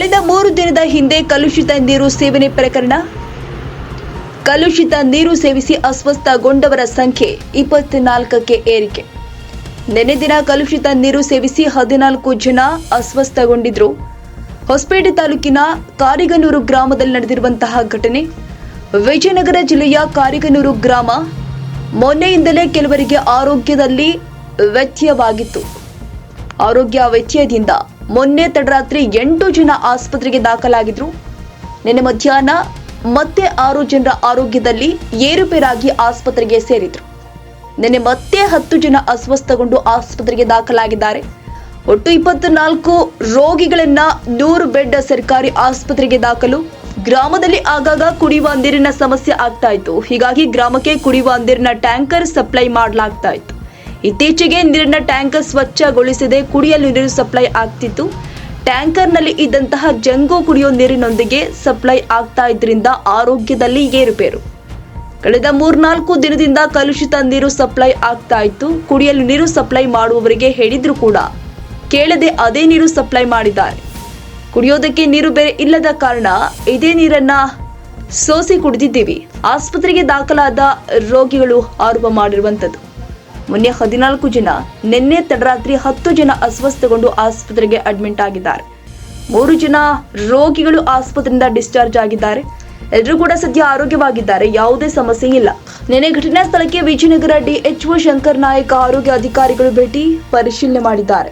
ಕಳೆದ ಮೂರು ದಿನದ ಹಿಂದೆ ಕಲುಷಿತ ನೀರು ಸೇವನೆ ಪ್ರಕರಣ. ಕಲುಷಿತ ನೀರು ಸೇವಿಸಿ ಅಸ್ವಸ್ಥಗೊಂಡವರ ಸಂಖ್ಯೆ ಇಪ್ಪತ್ನಾಲ್ಕಕ್ಕೆ ಏರಿಕೆ. ನಿನ್ನೆ ದಿನ ಕಲುಷಿತ ನೀರು ಸೇವಿಸಿ ಹದಿನಾಲ್ಕು ಜನ ಅಸ್ವಸ್ಥಗೊಂಡಿದ್ರು. ಹೊಸಪೇಟೆ ತಾಲೂಕಿನ ಕಾರಿಗನೂರು ಗ್ರಾಮದಲ್ಲಿ ನಡೆದಿರುವಂತಹ ಘಟನೆ. ವಿಜಯನಗರ ಜಿಲ್ಲೆಯ ಕಾರಿಗನೂರು ಗ್ರಾಮ ಮೊನ್ನೆಯಿಂದಲೇ ಕೆಲವರಿಗೆ ಆರೋಗ್ಯದಲ್ಲಿ ವ್ಯತ್ಯವಾಗಿತ್ತು ಆರೋಗ್ಯ ವ್ಯತ್ಯಯದಿಂದ ಮೊನ್ನೆ ತಡರಾತ್ರಿ ಎಂಟು ಜನ ಆಸ್ಪತ್ರೆಗೆ ದಾಖಲಾಗಿದ್ರು. ನಿನ್ನೆ ಮಧ್ಯಾಹ್ನ ಮತ್ತೆ ಆರು ಜನರ ಆರೋಗ್ಯದಲ್ಲಿ ಏರುಪೇರಾಗಿ ಆಸ್ಪತ್ರೆಗೆ ಸೇರಿದ್ರು. ನಿನ್ನೆ ಮತ್ತೆ ಹತ್ತು ಜನ ಅಸ್ವಸ್ಥಗೊಂಡು ಆಸ್ಪತ್ರೆಗೆ ದಾಖಲಾಗಿದ್ದಾರೆ. ಒಟ್ಟು ಇಪ್ಪತ್ನಾಲ್ಕು ರೋಗಿಗಳನ್ನ ನೂರು ಬೆಡ್ ಸರ್ಕಾರಿ ಆಸ್ಪತ್ರೆಗೆ ದಾಖಲು. ಗ್ರಾಮದಲ್ಲಿ ಆಗಾಗ ಕುಡಿಯುವ ನೀರಿನ ಸಮಸ್ಯೆ ಆಗ್ತಾ ಇತ್ತು. ಹೀಗಾಗಿ ಗ್ರಾಮಕ್ಕೆ ಕುಡಿಯುವ ನೀರಿನ ಟ್ಯಾಂಕರ್ ಸಪ್ಲೈ ಮಾಡಲಾಗ್ತಾ ಇತ್ತು. ಇತ್ತೀಚೆಗೆ ನೀರಿನ ಟ್ಯಾಂಕರ್ ಸ್ವಚ್ಛಗೊಳಿಸದೆ, ಕುಡಿಯಲು ನೀರು ಸಪ್ಲೈ ಆಗ್ತಿತ್ತು. ಟ್ಯಾಂಕರ್ನಲ್ಲಿ ಇದ್ದಂತಹ ಜಂಗು ಕುಡಿಯೋ ನೀರಿನೊಂದಿಗೆ ಸಪ್ಲೈ ಆಗ್ತಾ ಇದ್ರಿಂದ ಆರೋಗ್ಯದಲ್ಲಿ ಏರುಪೇರು. ಕಳೆದ ಮೂರ್ನಾಲ್ಕು ದಿನದಿಂದ ಕಲುಷಿತ ನೀರು ಸಪ್ಲೈ ಆಗ್ತಾ ಇತ್ತು. ಕುಡಿಯಲು ನೀರು ಸಪ್ಲೈ ಮಾಡುವವರಿಗೆ ಹೇಳಿದ್ರು ಕೂಡ ಕೇಳದೆ ಅದೇ ನೀರು ಸಪ್ಲೈ ಮಾಡಿದ್ದಾರೆ. ಕುಡಿಯೋದಕ್ಕೆ ನೀರು ಬೇರೆ ಇಲ್ಲದ ಕಾರಣ ಇದೇ ನೀರನ್ನ ಸೋಸಿ ಕುಡಿದಿದ್ದೀವಿ. ಆಸ್ಪತ್ರೆಗೆ ದಾಖಲಾದ ರೋಗಿಗಳು ಆರೋಪ ಮಾಡಿರುವಂಥದ್ದು. ಮೊನ್ನೆ ಹದಿನಾಲ್ಕು ಜನ, ನಿನ್ನೆ ತಡರಾತ್ರಿ ಹತ್ತು ಜನ ಅಸ್ವಸ್ಥಗೊಂಡು ಆಸ್ಪತ್ರೆಗೆ ಅಡ್ಮಿಟ್ ಆಗಿದ್ದಾರೆ. ಮೂರು ಜನ ರೋಗಿಗಳು ಆಸ್ಪತ್ರೆಯಿಂದ ಡಿಸ್ಚಾರ್ಜ್ ಆಗಿದ್ದಾರೆ. ಎಲ್ಲರೂ ಕೂಡ ಸದ್ಯ ಆರೋಗ್ಯವಾಗಿದ್ದಾರೆ, ಯಾವುದೇ ಸಮಸ್ಯೆ ಇಲ್ಲ. ನಿನ್ನೆ ಘಟನಾ ಸ್ಥಳಕ್ಕೆ ವಿಜಯನಗರ ಡಿಎಚ್ಒ ಶಂಕರ್ ನಾಯಕ ಆರೋಗ್ಯ ಅಧಿಕಾರಿಗಳು ಭೇಟಿ ಪರಿಶೀಲನೆ ಮಾಡಿದ್ದಾರೆ.